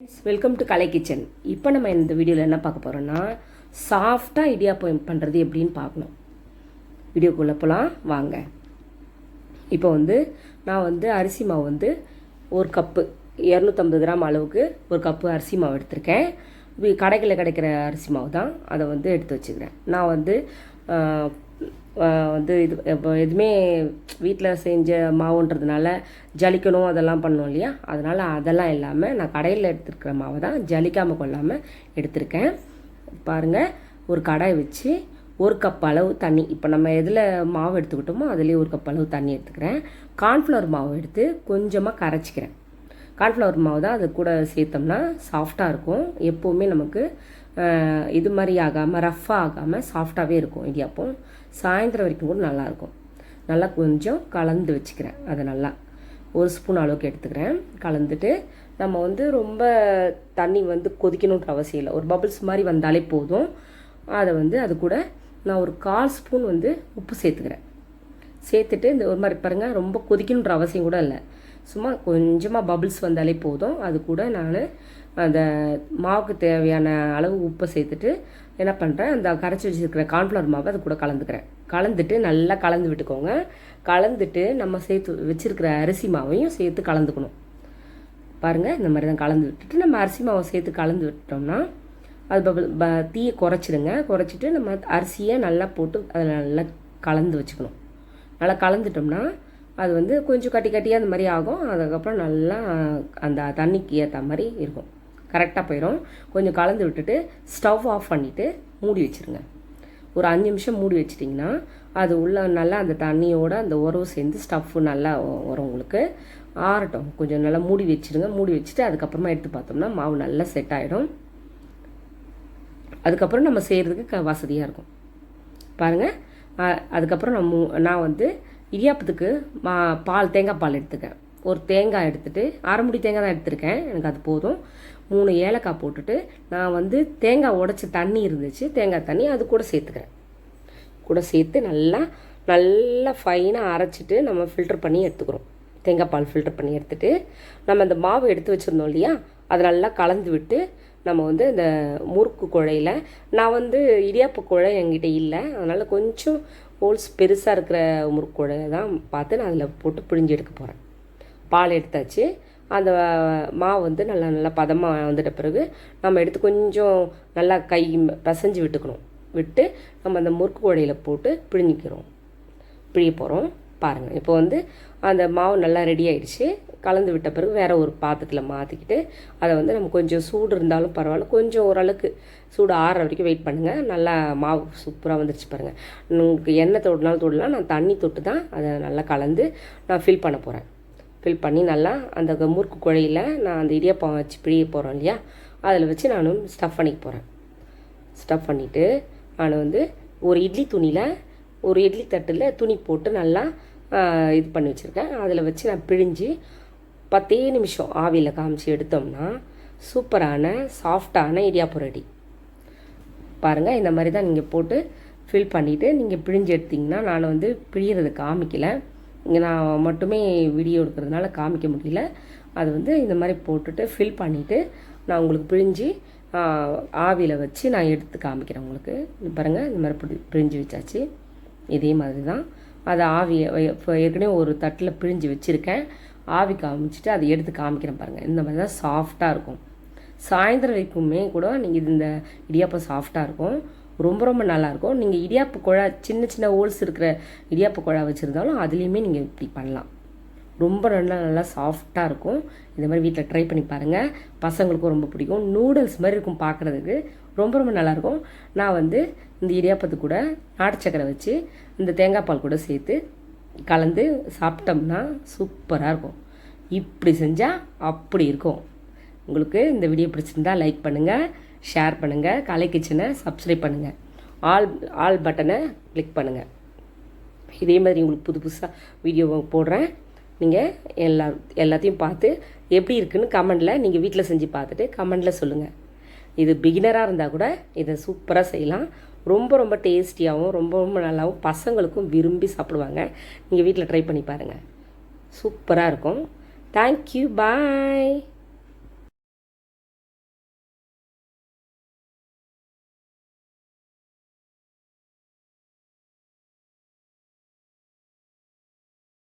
Welcome to Kalai kitchen இப்போ நம்ம இந்த வீடியோவில் என்ன பார்க்க போகிறோம்னா சாஃப்டாக இடியாப்பம் பண்ணுறது எப்படின்னு பார்க்கணும். வீடியோக்குள்ளே போகலாம் வாங்க. இப்போ வந்து நான் வந்து அரிசி மாவு வந்து ஒரு கப்பு இரநூத்தம்பது கிராம் அளவுக்கு ஒரு கப்பு அரிசி மாவு எடுத்திருக்கேன். கடைகளில் கிடைக்கிற அரிசி மாவு தான். அதை வந்து எடுத்து வச்சுக்கிறேன். நான் வந்து வந்து இது இப்போ எதுவுமே வீட்டில் செஞ்ச மாவுன்றதுனால ஜலிக்கணும் அதெல்லாம் பண்ணோம் இல்லையா? அதனால் அதெல்லாம் இல்லாமல் நான் கடையில் எடுத்துருக்கிற மாவை தான் ஜலிக்காமல் கொள்ளாமல் எடுத்திருக்கேன். பாருங்கள் ஒரு கடாய் வச்சு ஒரு கப் அளவு தண்ணி இப்போ நம்ம எதில் மாவு எடுத்துக்கிட்டோமோ அதுலேயே ஒரு கப் அளவு தண்ணி எடுத்துக்கிறேன். கார்ன்ஃப்ளவர் மாவு எடுத்து கொஞ்சமாக கரைச்சிக்கிறேன். கார்ன்ஃப்ளவர் மாவு தான் அது கூட சேர்த்தோம்னா சாஃப்டாக இருக்கும். எப்போவுமே நமக்கு இது மாதிரி ஆகாமல் ரஃப்பாக ஆகாமல் சாஃப்டாகவே இருக்கும் இடியாப்பம் சாயந்தரம் வரைக்கும் கூட நல்லாயிருக்கும் நல்லா கொஞ்சம் கலந்து வச்சுக்கிறேன். அதை நல்லா ஒரு ஸ்பூன் அளவுக்கு எடுத்துக்கிறேன். கலந்துட்டு நம்ம வந்து ரொம்ப தண்ணி வந்து கொதிக்கணுன்ற அவசியம் இல்லை. ஒரு பபிள்ஸ் மாதிரி வந்தாலே போதும். அதை வந்து அது கூட நான் ஒரு கால் ஸ்பூன் வந்து உப்பு சேர்த்துக்கிறேன். சேர்த்துட்டு இந்த ஒரு மாதிரி பாருங்கள் ரொம்ப கொதிக்கணுன்ற அவசியம் கூட இல்லை. சும்மா கொஞ்சமாக பபிள்ஸ் வந்தாலே போதும். அது கூட நான் அந்த மாவுக்கு தேவையான அளவு உப்பை சேர்த்துட்டு என்ன பண்ணுறேன் அந்த கரைச்சி வச்சுருக்கிற கார்ன்ஃப்ளவர் மாவை அது கூட கலந்துக்கிறேன். கலந்துட்டு நல்லா கலந்து விட்டுக்கோங்க. கலந்துட்டு நம்ம சேர்த்து வச்சுருக்கிற அரிசி மாவையும் சேர்த்து கலந்துக்கணும். பாருங்கள் இந்த மாதிரி தான் கலந்து விட்டுட்டு நம்ம அரிசி மாவை சேர்த்து கலந்து விட்டோம்னா அது பபுள் ப தீயை குறைச்சிடுங்க குறைச்சிட்டு நம்ம அரிசியை நல்லா போட்டு அதில் நல்லா கலந்து வச்சுக்கணும். நல்லா கலந்துட்டோம்னா அது வந்து கொஞ்சம் கட்டி கட்டியாக அந்த மாதிரி ஆகும். அதுக்கப்புறம் நல்லா அந்த தண்ணிக்கு ஏற்ற மாதிரி இருக்கும். கரெக்டாக போயிடும் கொஞ்சம் கலந்து விட்டுட்டு ஸ்டவ் ஆஃப் பண்ணிவிட்டு மூடி வச்சுருங்க. ஒரு அஞ்சு நிமிஷம் மூடி வச்சிட்டிங்கன்னா அது உள்ள நல்லா அந்த தண்ணியோடு அந்த உறவு சேர்ந்து ஸ்டஃப்பு நல்லா வரும் உங்களுக்கு. ஆறட்டும். கொஞ்சம் நல்லா மூடி வச்சிடுங்க மூடி வச்சுட்டு அதுக்கப்புறமா எடுத்து பார்த்தோம்னா மாவு நல்லா செட் ஆகிடும் அதுக்கப்புறம் நம்ம செய்கிறதுக்கு க வசதியாக இருக்கும். பாருங்கள் அதுக்கப்புறம் நம்ம நான் வந்து இடியாப்பத்துக்கு மா பால் தேங்காய் பால் எடுத்துக்கேன். ஒரு தேங்காய் எடுத்துகிட்டு அரை முடி தேங்காய் தான் எடுத்திருக்கேன். எனக்கு அது போதும். மூணு ஏலக்காய் போட்டுட்டு நான் வந்து தேங்காய் உடச்ச தண்ணி இருந்துச்சு தேங்காய் தண்ணி அது கூட சேர்த்துக்கிறேன். கூட சேர்த்து நல்லா நல்லா ஃபைனாக அரைச்சிட்டு நம்ம ஃபில்டர் பண்ணி எடுத்துக்கிறோம். தேங்காய் பால் ஃபில்டர் பண்ணி எடுத்துட்டு நம்ம அந்த மாவு எடுத்து வச்சுருந்தோம் இல்லையா? அதை நல்லா கலந்து விட்டு நம்ம வந்து இந்த முறுக்கு குழையில் நான் வந்து இடியாப்பு குழை என்கிட்ட இல்லை. அதனால் கொஞ்சம் ஹோல்ஸ் பெருசாக இருக்கிற முறுக்கு குழையை தான் பார்த்து நான் அதில் போட்டு பிழிஞ்சு எடுக்க போகிறேன் பால் எடுத்தாச்சு. அந்த மாவு வந்து நல்லா நல்லா பதமாக வந்துட்ட பிறகு நம்ம எடுத்து கொஞ்சம் நல்லா கை பிசைஞ்சு விட்டுக்கணும். விட்டு நம்ம அந்த முறுக்கு குழையில் போட்டு பிழிஞ்சிக்கிறோம். பிழிய போகிறோம் பாருங்கள் இப்போ வந்து அந்த மாவு நல்லா ரெடி ஆயிடுச்சு. கலந்து விட்ட பிறகு வேறு ஒரு பாத்திரத்தில் மாற்றிக்கிட்டு அதை வந்து நம்ம கொஞ்சம் சூடு இருந்தாலும் பரவாயில்ல. கொஞ்சம் ஓரளவுக்கு சூடு ஆறுற வரைக்கும் வெயிட் பண்ணுங்கள் நல்லா மாவு சூப்பராக வந்துருச்சு பாருங்கள் உங்களுக்கு எண்ணெய் தொட்டினாலும் தொடலாம். நான் தண்ணி தொட்டு தான் அதை நல்லா கலந்து நான் ஃபில் பண்ண போகிறேன் ஃபில் பண்ணி நல்லா அந்த முறுக்கு குழையில் நான் அந்த இடியாப்பம் வச்சு பிழிய போகிறோம் இல்லையா? அதில் வச்சு நானும் ஸ்டஃப் பண்ணிக்க போகிறேன் ஸ்டஃப் பண்ணிவிட்டு நான் வந்து ஒரு இட்லி துணியில் ஒரு இட்லி தட்டில் துணி போட்டு நல்லா இது பண்ணி வச்சுருக்கேன். அதில் வச்சு நான் பிழிஞ்சு பத்தே நிமிஷம் ஆவியில் காமிச்சு எடுத்தோம்னா சூப்பரான சாஃப்டான இடியாப்பம் ரெடி. பாருங்கள் இந்த மாதிரி தான் நீங்கள் போட்டு ஃபில் பண்ணிவிட்டு நீங்கள் பிழிஞ்சு எடுத்தீங்கன்னா நான் வந்து பிழியறது காமிக்கலை. இங்கே நான் மட்டுமே வீடியோ எடுக்கிறதுனால காமிக்க முடியல. அது வந்து இந்த மாதிரி போட்டுட்டு ஃபில் பண்ணிவிட்டு நான் உங்களுக்கு பிழிஞ்சு ஆவியில் வச்சு நான் எடுத்து காமிக்கிறேன் உங்களுக்கு. பாருங்கள் இந்த மாதிரி பிடி பிழிஞ்சு வச்சாச்சு. இதே மாதிரி தான் அதை ஆவியை இப்போ ஏற்கனவே ஒரு தட்டில் பிழிஞ்சு வச்சுருக்கேன். ஆவி காமிச்சிட்டு அதை எடுத்து காமிக்கிறேன் பாருங்கள் இந்த மாதிரி தான் சாஃப்டாக இருக்கும். சாயந்தரம் வரைக்குமே கூட நீங்கள் இந்த இடியாப்பம் சாஃப்டாக இருக்கும். ரொம்ப ரொம்ப நல்லாயிருக்கும். நீங்கள் இடியாப்பு குழா சின்ன சின்ன ஹோல்ஸ் இருக்கிற இடியாப்பு குழா வச்சுருந்தாலும் அதுலேயுமே நீங்கள் இப்படி பண்ணலாம். ரொம்ப நல்லா நல்லா சாஃப்டாக இருக்கும். இந்த மாதிரி வீட்டில் ட்ரை பண்ணி பாருங்கள் பசங்களுக்கும் ரொம்ப பிடிக்கும். நூடுல்ஸ் மாதிரி இருக்கும் பார்க்குறதுக்கு ரொம்ப ரொம்ப நல்லாயிருக்கும். நான் வந்து இந்த இடியாப்பத்து கூட நாட்டு சக்கரை வச்சு இந்த தேங்காய் பால் கூட சேர்த்து கலந்து சாப்பிட்டோம்னா சூப்பராக இருக்கும். இப்படி செஞ்சால் அப்படி இருக்கும். உங்களுக்கு இந்த வீடியோ பிடிச்சிருந்தா லைக் பண்ணுங்கள் ஷேர் பண்ணுங்கள் கலை கிச்சனை சப்ஸ்கிரைப் பண்ணுங்கள் ஆல் ஆல் பட்டனை கிளிக் பண்ணுங்கள் இதே மாதிரி உங்களுக்கு புது புதுசாக வீடியோ போடுறேன். நீங்கள் எல்லா எல்லாத்தையும் பார்த்து எப்படி இருக்குன்னு கமெண்டில் நீங்கள் வீட்டில் செஞ்சு பார்த்துட்டு கமெண்டில் சொல்லுங்கள் இது பிகினராக இருந்தால் கூட இதை சூப்பராக செய்யலாம். ரொம்ப ரொம்ப டேஸ்டியாகவும் ரொம்ப ரொம்ப நல்லாவும் பசங்களுக்கும் விரும்பி சாப்பிடுவாங்க. நீங்கள் வீட்டில் ட்ரை பண்ணி பாருங்கள் சூப்பராக இருக்கும். Thank you bye